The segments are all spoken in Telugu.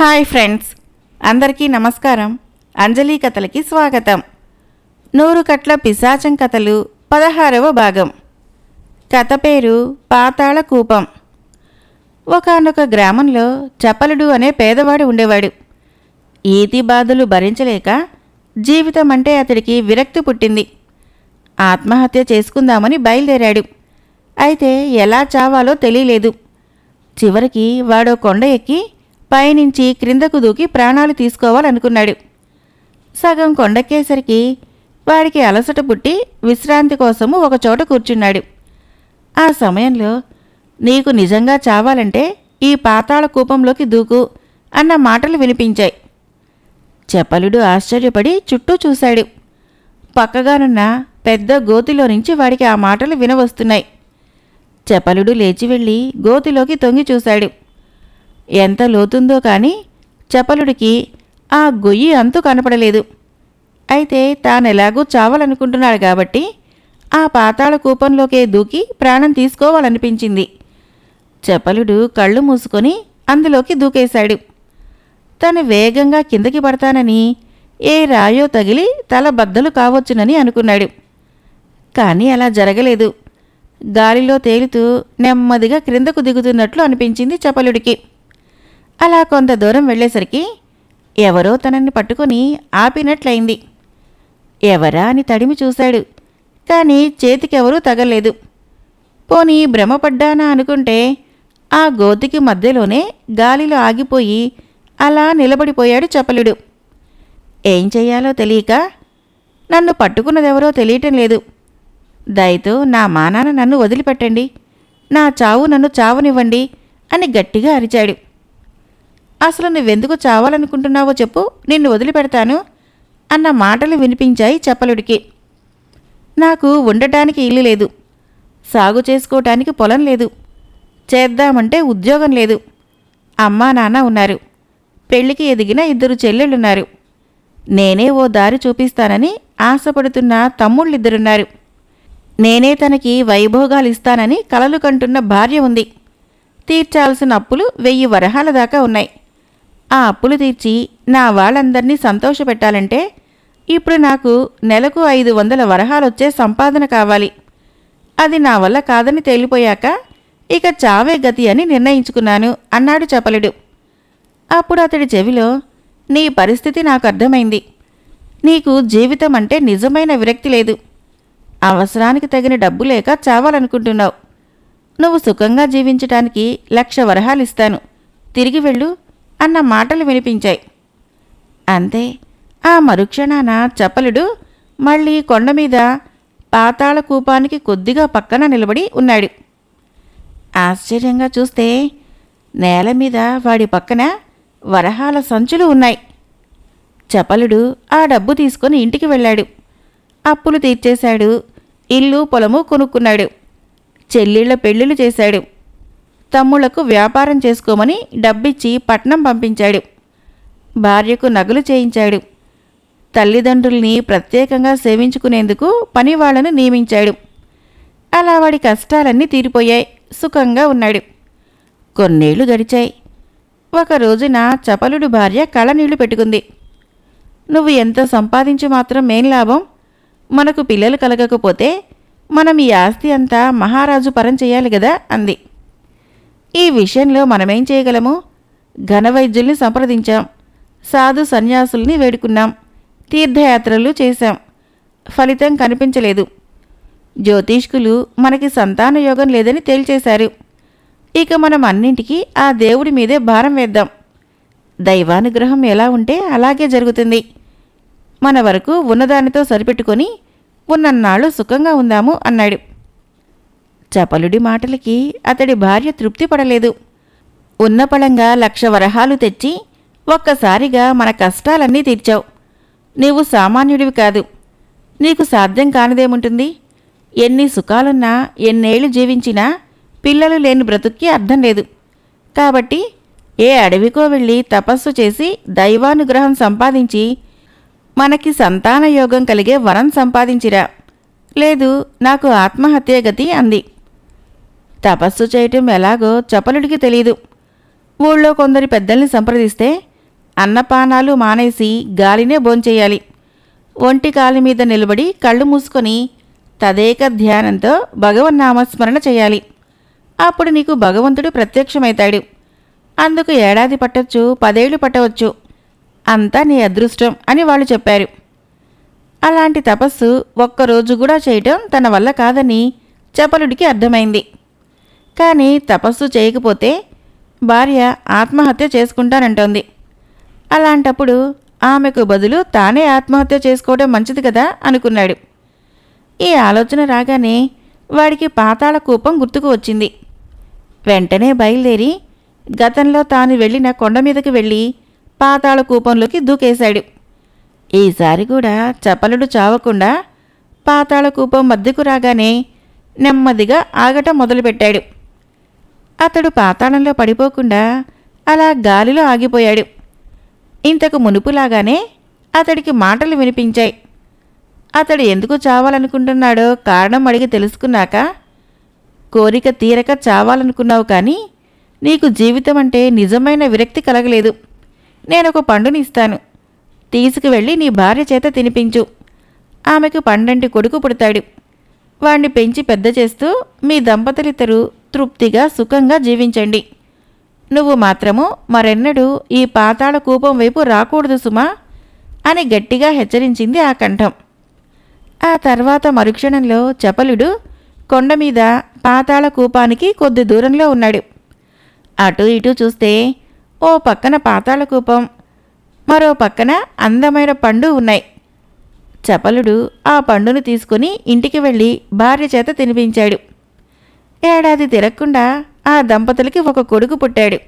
హాయ్ ఫ్రెండ్స్ అందరికీ నమస్కారం. అంజలి కథలకి స్వాగతం. నూరు కట్ల పిశాచం కథలు పదహారవ భాగం. కథ పేరు పాతాళ కూపం. ఒకానొక గ్రామంలో చపలుడు అనే పేదవాడు ఉండేవాడు. ఈతి బాధలు భరించలేక జీవితం అంటే అతడికి విరక్తి పుట్టింది. ఆత్మహత్య చేసుకుందామని బయలుదేరాడు. అయితే ఎలా చావాలో తెలియలేదు. చివరికి వాడో కొండ ఎక్కి పైనుంచి క్రిందకు దూకి ప్రాణాలు తీసుకోవాలనుకున్నాడు. సగం కొండకేసరికి వాడికి అలసట పుట్టి విశ్రాంతి కోసము ఒక చోట కూర్చున్నాడు. ఆ సమయంలో నీకు నిజంగా చావాలంటే ఈ పాతాళ కూపంలోకి దూకు అన్న మాటలు వినిపించాయి. చపలుడు ఆశ్చర్యపడి చుట్టూ చూశాడు. పక్కగానున్న పెద్ద గోతిలో నుంచి వాడికి ఆ మాటలు వినవస్తున్నాయి. చపలుడు లేచి వెళ్ళి గోతిలోకి తొంగి చూశాడు. ఎంత లోతుందో కానీ చపలుడికి ఆ గొయ్యి అంతు కనపడలేదు. అయితే తానెలాగూ చావాలనుకుంటున్నాడు కాబట్టి ఆ పాతాళ కూపంలోకే దూకి ప్రాణం తీసుకోవాలనిపించింది. చపలుడు కళ్ళు మూసుకొని అందులోకి దూకేశాడు. తను వేగంగా కిందకి పడతానని ఏ రాయో తగిలి తల బద్దలు కావచ్చునని అనుకున్నాడు. కానీ అలా జరగలేదు. గాలిలో తేలుతూ నెమ్మదిగా క్రిందకు దిగుతున్నట్లు అనిపించింది చపలుడికి. అలా కొంత దూరం వెళ్ళేసరికి ఎవరో తనని పట్టుకొని ఆపినట్లయింది. ఎవరా అని తడిమి చూశాడు. కానీ చేతికెవరూ తగలేదు. పోనీ భ్రమపడ్డానా అనుకుంటే ఆ గోతికి మధ్యలోనే గాలిలో ఆగిపోయి అలా నిలబడిపోయాడు చపలుడు. ఏం చెయ్యాలో తెలియక నన్ను పట్టుకున్నదెవరో తెలియటం లేదు. దయతో నా మానాన నన్ను వదిలిపెట్టండి. నా చావు నన్ను చావనివ్వండి అని గట్టిగా అరిచాడు. అసలు నువ్వెందుకు చావాలనుకుంటున్నావో చెప్పు నిన్ను వదిలిపెడతాను అన్న మాటలు వినిపించాయి చపలుడికి నాకు ఉండటానికి ఇల్లు లేదు. సాగు చేసుకోవటానికి పొలం లేదు. చేద్దామంటే ఉద్యోగం లేదు. అమ్మా నాన్న ఉన్నారు. పెళ్ళికి ఎదిగిన ఇద్దరు చెల్లెళ్ళున్నారు. నేనే ఓ దారి చూపిస్తానని ఆశపడుతున్న తమ్ముళ్ళిద్దరున్నారు. నేనే తనకి వైభోగాలు ఇస్తానని కలలు కంటున్న భార్య ఉంది. తీర్చాల్సిన అప్పులు వెయ్యి వరహాల దాకా ఉన్నాయి. ఆ అప్పులు తీర్చి నా వాళ్ళందరినీ సంతోషపెట్టాలంటే ఇప్పుడు నాకు నెలకు ఐదు వందల వరహాలొచ్చే సంపాదన కావాలి. అది నా వల్ల కాదని తేలిపోయాక ఇక చావే గతి అని నిర్ణయించుకున్నాను అన్నాడు చపలుడు. అప్పుడు అతడి చెవిలో నీ పరిస్థితి నాకు అర్థమైంది. నీకు జీవితం అంటే నిజమైన విరక్తి లేదు. అవసరానికి తగిన డబ్బు లేక చావాలనుకుంటున్నావు. నువ్వు సుఖంగా జీవించటానికి లక్ష వరహాలిస్తాను. తిరిగి వెళ్ళు అన్న మాటలు వినిపించాయి. అంతే ఆ మరుక్షణాన చపలుడు మళ్ళీ కొండ మీద పాతాళ కూపానికి కొద్దిగా పక్కన నిలబడి ఉన్నాడు. ఆశ్చర్యంగా చూస్తే నేల మీద వాడి పక్కన వరహాల సంచులు ఉన్నాయి. చపలుడు ఆ డబ్బు తీసుకొని ఇంటికి వెళ్ళాడు. అప్పులు తీర్చేశాడు ఇల్లు పొలము కొనుక్కున్నాడు. చెల్లిళ్ళ పెళ్ళిళ్ళు చేశాడు. తమ్ముళ్ళకు వ్యాపారం చేసుకోమని డబ్బిచ్చి పట్నం పంపించాడు. భార్యకు నగలు చేయించాడు. తల్లిదండ్రుల్ని ప్రత్యేకంగా సేవించుకునేందుకు పనివాళ్ళను నియమించాడు. అలా వాడి కష్టాలన్నీ తీరిపోయాయి. సుఖంగా ఉన్నాడు. కొన్నేళ్ళు గడిచాయి. ఒక రోజున చపలుడు భార్య కళనీళ్ళు పెట్టుకుంది. నువ్వు ఎంత సంపాదించి మాత్రం మేం లాభం? మనకు పిల్లలు కలగకపోతే మనం ఈ ఆస్తి అంతా మహారాజు పరం చేయాలి కదా అంది. ఈ విషయంలో మనమేం చేయగలము? ఘనవైద్యుల్ని సంప్రదించాం. సాధు సన్యాసుల్ని వేడుకున్నాం. తీర్థయాత్రలు చేశాం. ఫలితం కనిపించలేదు. జ్యోతిష్కులు మనకి సంతాన యోగం లేదని తేల్చేశారు. ఇక మనం అన్నింటికీ ఆ దేవుడి మీదే భారం వేద్దాం. దైవానుగ్రహం ఎలా ఉంటే అలాగే జరుగుతుంది. మన వరకు ఉన్నదానితో సరిపెట్టుకొని ఉన్నన్నాళ్ళు సుఖంగా ఉందాము అన్నాడు. చపలుడి మాటలకి అతడి భార్య తృప్తి పడలేదు. ఉన్నపళంగా లక్ష వరహాలు తెచ్చి ఒక్కసారిగా మన కష్టాలన్నీ తీర్చావు. నీవు సామాన్యుడివి కాదు. నీకు సాధ్యం కానిదేముంటుంది? ఎన్ని సుఖాలున్నా ఎన్నేళ్ళు జీవించినా పిల్లలు లేని బ్రతుక్కి అర్థం లేదు. కాబట్టి ఏ అడవికో వెళ్ళి తపస్సు చేసి దైవానుగ్రహం సంపాదించి మనకి సంతాన యోగం కలిగే వరం సంపాదించిరా. లేదు నాకు ఆత్మహత్య గతి అంది. తపస్సు చేయటం ఎలాగో చపలుడికి తెలీదు. ఊళ్ళో కొందరి పెద్దల్ని సంప్రదిస్తే అన్నపానాలు మానేసి గాలినే భోంచేయాలి. ఒంటి కాలి మీద నిలబడి కళ్ళు మూసుకొని తదేక ధ్యానంతో భగవన్నామస్మరణ చేయాలి. అప్పుడు నీకు భగవంతుడు ప్రత్యక్షమవుతాడు అందుకు ఏడాది పట్టొచ్చు పదేళ్ళు పట్టవచ్చు. అంతా నీ అదృష్టం అని వాళ్ళు చెప్పారు. అలాంటి తపస్సు ఒక్కరోజు కూడా చేయటం తన వల్ల కాదని చపలుడికి అర్థమైంది. కానీ తపస్సు చేయకపోతే భార్య ఆత్మహత్య చేసుకుంటానంటోంది. అలాంటప్పుడు ఆమెకు బదులు తానే ఆత్మహత్య చేసుకోవడం మంచిది కదా అనుకున్నాడు. ఈ ఆలోచన రాగానే వాడికి పాతాళ కూపం గుర్తుకు వచ్చింది. వెంటనే బయలుదేరి గతంలో తాను వెళ్ళిన కొండ మీదకి వెళ్ళి పాతాళ కూపంలోకి దూకేశాడు. ఈసారి కూడా చపలుడు చావకుండా పాతాళ కూపం మధ్యకు రాగానే నెమ్మదిగా ఆగటం మొదలుపెట్టాడు. అతడు పాతాళంలో పడిపోకుండా అలా గాలిలో ఆగిపోయాడు. ఇంతకు మునుపులాగానే అతడికి మాటలు వినిపించాయి. అతడు ఎందుకు చావాలనుకుంటున్నాడో కారణం అడిగి తెలుసుకున్నాక కోరిక తీరక చావాలనుకున్నావు కానీ నీకు జీవితం అంటే నిజమైన విరక్తి కలగలేదు. నేనొక పండుని ఇస్తాను. తీసుకువెళ్ళి నీ భార్య చేత తినిపించు. ఆమెకు పండంటి కొడుకు పుడతాడు. వాణ్ణి పెంచి పెద్ద చేస్తూ మీ దంపతులిద్దరూ తృప్తిగా సుఖంగా జీవించండి. నువ్వు మాత్రము మరెన్నడూ ఈ పాతాళ కూపం వైపు రాకూడదు సుమా అని గట్టిగా హెచ్చరించింది ఆ కంఠం. ఆ తర్వాత మరుక్షణంలో చపలుడు కొండ మీద పాతాళ కూపానికి కొద్ది దూరంలో ఉన్నాడు. అటు ఇటు చూస్తే ఓ పక్కన పాతాళ కూపం మరో పక్కన అందమైన పండు ఉన్నాయి. చపలుడు ఆ పండును తీసుకుని ఇంటికి వెళ్ళి భార్య చేత తినిపించాడు. ఏడాది తిరగకుండా ఆ దంపతులకి ఒక కొడుకు పుట్టాడు.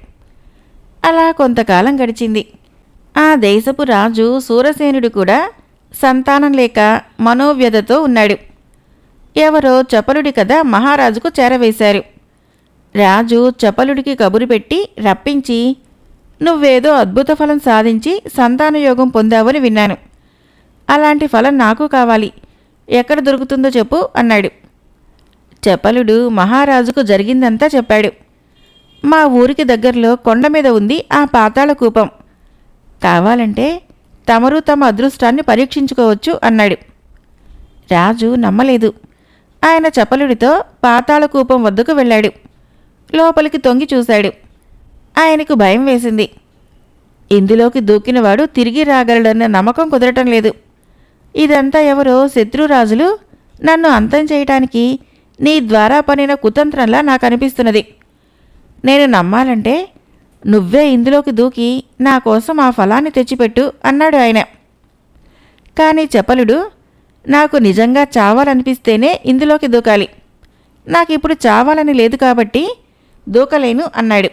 అలా కొంతకాలం గడిచింది. ఆ దేశపు రాజు సూరసేనుడు కూడా సంతానం లేక మనోవ్యధతో ఉన్నాడు. ఎవరో చపలుడి కథ మహారాజుకు చేరవేశారు. రాజు చపలుడికి కబురు పెట్టి రప్పించి నువ్వేదో అద్భుత ఫలం సాధించి సంతానయోగం పొందావని విన్నాను. అలాంటి ఫలం నాకు కావాలి. ఎక్కడ దొరుకుతుందో చెప్పు అన్నాడు. చపలుడు మహారాజుకు జరిగిందంతా చెప్పాడు. మా ఊరికి దగ్గరలో కొండ మీద ఉంది ఆ పాతాళ కూపం. కావాలంటే తమరు తమ అదృష్టాన్ని పరీక్షించుకోవచ్చు అన్నాడు. రాజు నమ్మలేదు. ఆయన చపలుడితో పాతాళ కూపం వద్దకు వెళ్ళాడు. లోపలికి తొంగి చూశాడు. ఆయనకు భయం వేసింది. ఇందులోకి దూకినవాడు తిరిగి రాగలడన్న నమ్మకం కుదరటం లేదు. ఇదంతా ఎవరో శత్రురాజులు నన్ను అంతం చేయటానికి నీ ద్వారా పనిన కుతంత్రంలా నాకు అనిపిస్తున్నది నేను నమ్మాలంటే నువ్వే ఇందులోకి దూకి నా కోసం ఆ ఫలాన్ని తెచ్చిపెట్టు అన్నాడు ఆయన. కానీ చపలుడు నాకు నిజంగా చావాలనిపిస్తేనే ఇందులోకి దూకాలి. నాకిప్పుడు చావాలని లేదు కాబట్టి దూకలేను అన్నాడు.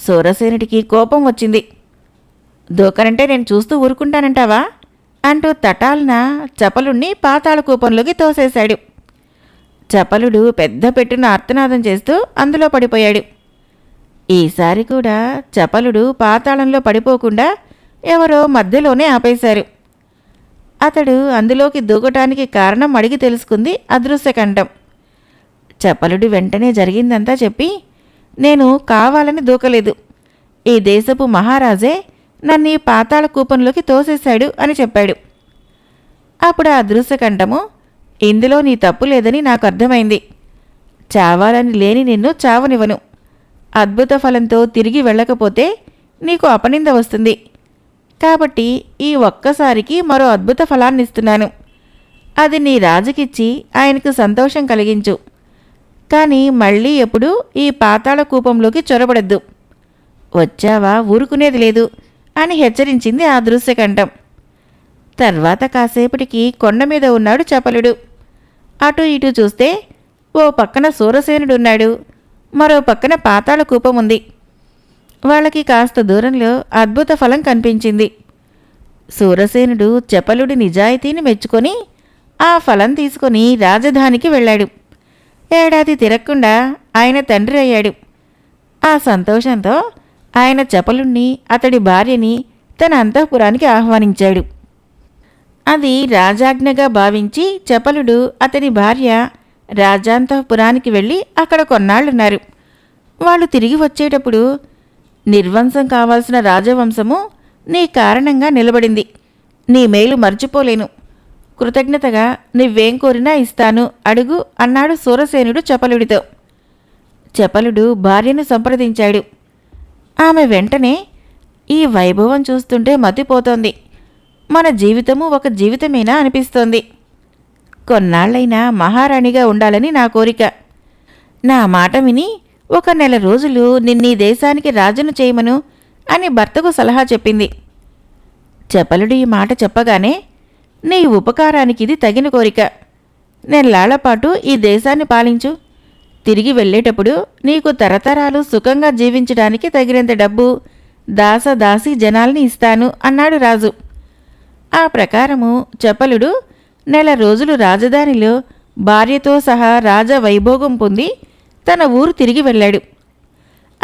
సూరసేనుడికి కోపం వచ్చింది. దూకనంటే నేను చూస్తూ ఊరుకుంటానంటావా? అంటూ తటాలన చపలుణ్ణి పాతాళ కూపంలోకి తోసేశాడు. చపలుడు పెద్ద పెట్టున ఆర్తనాదం చేస్తూ అందులో పడిపోయాడు. ఈసారి కూడా చపలుడు పాతాళంలో పడిపోకుండా ఎవరో మధ్యలోనే ఆపేశారు. అతడు అందులోకి దూకటానికి కారణం అడిగి తెలుసుకుంది అదృశ్యకంఠం. చపలుడు వెంటనే జరిగిందంతా చెప్పి నేను కావాలని దూకలేదు. ఈ దేశపు మహారాజే నన్ను ఈ పాతాళ కూపంలోకి తోసేశాడు అని చెప్పాడు. అప్పుడు ఆ అదృశ్యకంఠము ఇందులో నీ తప్పు లేదని నాకు అర్థమైంది. చావాలని లేని నిన్ను చావనివ్వను. అద్భుత ఫలంతో తిరిగి వెళ్ళకపోతే నీకు అపనింద వస్తుంది. కాబట్టి ఈ ఒక్కసారికి మరో అద్భుత ఫలాన్ని ఇస్తున్నాను అది నీ రాజుకిచ్చి ఆయనకు సంతోషం కలిగించు. కానీ మళ్ళీ ఎప్పుడు ఈ పాతాళ కూపంలోకి చొరబడద్దు. వచ్చావా? ఊరుకునేది లేదు అని హెచ్చరించింది ఆ దృశ్యకంఠం. తర్వాత కాసేపటికి కొండ మీద ఉన్నాడు చపలుడు. అటు ఇటు చూస్తే ఓ పక్కన సూరసేనుడున్నాడు. మరో పక్కన పాతాళ కూపం ఉంది వాళ్ళకి కాస్త దూరంలో అద్భుత ఫలం కనిపించింది. సూరసేనుడు చపలుడి నిజాయితీని మెచ్చుకొని ఆ ఫలం తీసుకొని రాజధానికి వెళ్ళాడు. ఏడాది తిరగకుండా ఆయన తండ్రి అయ్యాడు. ఆ సంతోషంతో ఆయన చపలుణ్ణి అతడి భార్యని తన అంతఃపురానికి ఆహ్వానించాడు. అది రాజాజ్ఞగా భావించి చపలుడు అతని భార్య రాజాంతఃపురానికి వెళ్ళి అక్కడ కొన్నాళ్ళున్నారు. వాళ్ళు తిరిగి వచ్చేటప్పుడు నిర్వంశం కావాల్సిన రాజవంశము నీ కారణంగా నిలబడింది. నీ మేలు మర్చిపోలేను. కృతజ్ఞతగా నువ్వేం కోరినా ఇస్తాను అడుగు అన్నాడు సూరసేనుడు చపలుడితో. చపలుడు భార్యను సంప్రదించాడు. ఆమె వెంటనే ఈ వైభవం చూస్తుంటే మతిపోతోంది. మన జీవితము ఒక జీవితమేనా అనిపిస్తోంది. కొన్నాళ్ళైనా మహారాణిగా ఉండాలని నా కోరిక. నా మాట విని ఒక నెల రోజులు నిన్నీ దేశానికి రాజును చేయమను అని భర్తకు సలహా చెప్పింది. చెప్పలుడు ఈ మాట చెప్పగానే నీ ఉపకారానికి ఇది తగిన కోరిక. నెల్లాళ్ళపాటు ఈ దేశాన్ని పాలించు. తిరిగి వెళ్ళేటప్పుడు నీకు తరతరాలు సుఖంగా జీవించడానికి తగినంత డబ్బు దాస దాసి జనాల్ని ఇస్తాను అన్నాడు రాజు. ఆ ప్రకారము చపలుడు నెల రోజులు రాజధానిలో భార్యతో సహా రాజ వైభోగం పొంది తన ఊరు తిరిగి వెళ్ళాడు.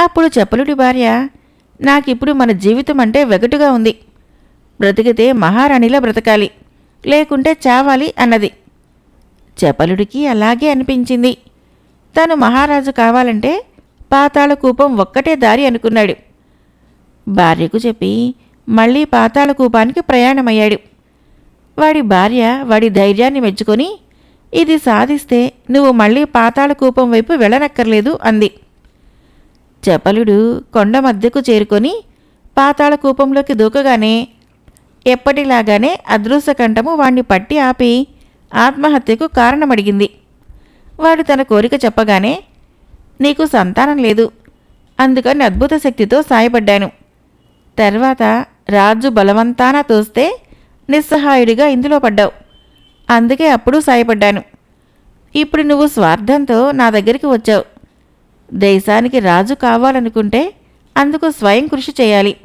అప్పుడు చపలుడి భార్య నాకిప్పుడు మన జీవితం అంటే వెగటుగా ఉంది. బ్రతికితే మహారాణిలా బ్రతకాలి లేకుంటే చావాలి అన్నది. చపలుడికి అలాగే అనిపించింది. తను మహారాజు కావాలంటే పాతాళ కూపం ఒక్కటే దారి అనుకున్నాడు. భార్యకు చెప్పి మళ్ళీ పాతాళ కూపానికి ప్రయాణమయ్యాడు. వాడి భార్య వాడి ధైర్యాన్ని మెచ్చుకొని ఇది సాధిస్తే నువ్వు మళ్ళీ పాతాళ కూపం వైపు వెళ్ళనక్కర్లేదు అంది. చపలుడు కొండ మధ్యకు చేరుకొని పాతాళ కూపంలోకి దూకగానే ఎప్పటిలాగానే అదృశ్యకంఠము వాణ్ణి పట్టి ఆపి ఆత్మహత్యకు కారణమడిగింది. వాడు తన కోరిక చెప్పగానే నీకు సంతానం లేదు. అందుకని అద్భుత శక్తితో సాయపడ్డాను. తర్వాత రాజు బలవంతాన తోస్తే నిస్సహాయుడిగా ఇందులో పడ్డావు. అందుకే అప్పుడు సాయపడ్డాను. ఇప్పుడు నువ్వు స్వార్థంతో నా దగ్గరికి వచ్చావు. దేశానికి రాజు కావాలనుకుంటే అందుకు స్వయం కృషి చేయాలి.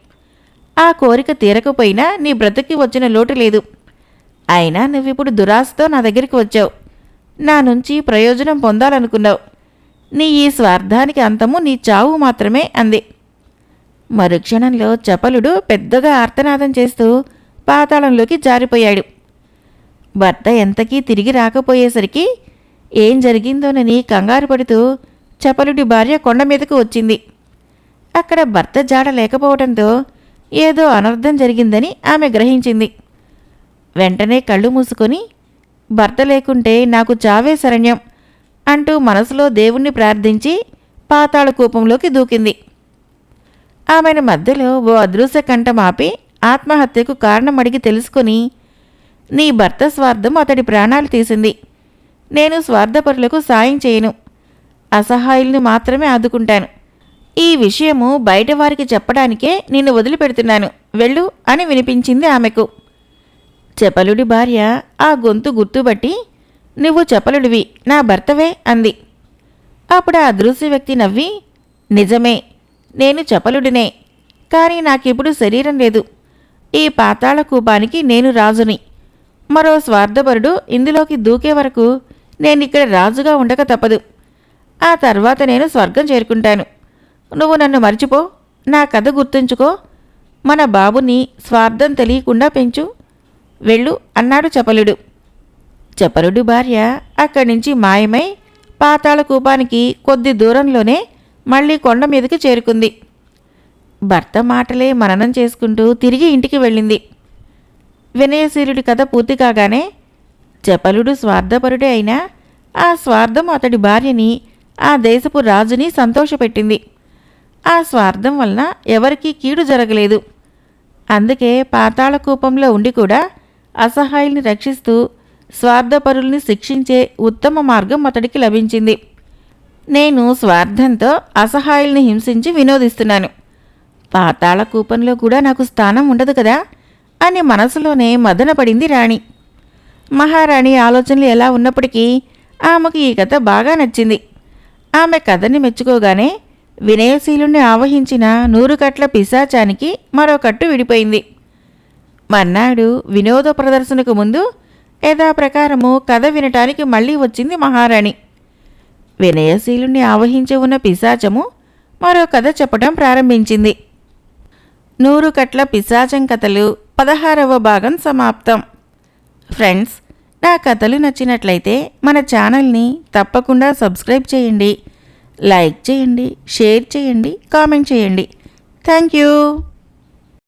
ఆ కోరిక తీరకపోయినా నీ బ్రతుకి వచ్చిన లోటు లేదు. అయినా నువ్విప్పుడు దురాశతో నా దగ్గరికి వచ్చావు. నా నుంచి ప్రయోజనం పొందాలనుకున్నావు. నీ ఈ స్వార్థానికి అంతము నీ చావు మాత్రమే అంది. మరుక్షణంలో చపలుడు పెద్దగా ఆర్తనాదం చేస్తూ పాతాళంలోకి జారిపోయాడు. భర్త ఎంతకీ తిరిగి రాకపోయేసరికి ఏం జరిగిందోనని కంగారు పడుతూ చపలుడి భార్య కొండ మీదకు వచ్చింది. అక్కడ భర్త జాడ లేకపోవడంతో ఏదో అనర్థం జరిగిందని ఆమె గ్రహించింది. వెంటనే కళ్ళు మూసుకొని భర్త లేకుంటే నాకు చావే శరణ్యం అంటూ మనసులో దేవుణ్ణి ప్రార్థించి పాతాళ కూపంలోకి దూకింది. ఆమెను మధ్యలో ఓ అదృశ్య కంఠం ఆపి ఆత్మహత్యకు కారణం అడిగి తెలుసుకుని నీ భర్త స్వార్థం అతడి ప్రాణాలు తీసింది. నేను స్వార్థపరులకు సాయం చేయను. అసహాయుల్ని మాత్రమే ఆదుకుంటాను. ఈ విషయము బయట వారికి చెప్పడానికే నిన్ను వదిలిపెడుతున్నాను. వెళ్ళు అని వినిపించింది ఆమెకు. చెప్పలుడి భార్య ఆ గొంతు గుర్తుబట్టి నువ్వు చెప్పలుడివి. నా భర్తవే అంది. అప్పుడు ఆ అదృశ్య వ్యక్తి నవ్వి నిజమే. నేను చపలుడినే కానీ నాకిప్పుడు శరీరం లేదు. ఈ పాతాళ కూపానికి నేను రాజుని. మరో స్వార్థపరుడు ఇందులోకి దూకే వరకు నేనిక్కడ రాజుగా ఉండక తప్పదు. ఆ తర్వాత నేను స్వర్గం చేరుకుంటాను. నువ్వు నన్ను మర్చిపో. నా కథ గుర్తుంచుకో. మన బాబుని స్వార్థం తెలియకుండా పెంచు. వెళ్ళు అన్నాడు చపలుడు. చపలుడు భార్య అక్కడి నుంచి మాయమై పాతాళ కూపానికి కొద్ది దూరంలోనే మళ్ళీ కొండ మీదకి చేరుకుంది. భర్త మాటలే మననం చేసుకుంటూ తిరిగి ఇంటికి వెళ్ళింది. వినయశీరుడి కథ పూర్తి కాగానే చపలుడు స్వార్థపరుడే అయినా ఆ స్వార్థం అతడి భార్యని ఆ దేశపు రాజుని సంతోషపెట్టింది. ఆ స్వార్థం వలన ఎవరికీ కీడు జరగలేదు. అందుకే పాతాళ కూపంలో ఉండి కూడా అసహాయుల్ని రక్షిస్తూ స్వార్థపరుల్ని శిక్షించే ఉత్తమ మార్గం అతడికి లభించింది. నేను స్వార్థంతో అసహాయుల్ని హింసించి వినోదిస్తున్నాను. పాతాళ కూపంలో కూడా నాకు స్థానం ఉండదు కదా? అని మనసులోనే మదనపడింది రాణి. మహారాణి ఆలోచనలు ఎలా ఉన్నప్పటికీ ఆమెకు ఈ కథ బాగా నచ్చింది. ఆమె కథని మెచ్చుకోగానే వినయశీలుణ్ణి ఆవహించిన నూరు కట్ల పిశాచానికి మరో కట్టు విడిపోయింది. మర్నాడు వినోద ప్రదర్శనకు ముందు యథాప్రకారము కథ వినటానికి మళ్ళీ వచ్చింది మహారాణి. వినయశీలుణ్ణి ఆవహించి ఉన్న పిశాచము మరో కథ చెప్పడం ప్రారంభించింది. నూరు కట్ల పిశాచం కథలు పదహారవ భాగం సమాప్తం. ఫ్రెండ్స్ నా కథలు నచ్చినట్లయితే మన ఛానల్ని తప్పకుండా సబ్స్క్రైబ్ చేయండి. లైక్ చేయండి షేర్ చేయండి కామెంట్ చేయండి. Thank you.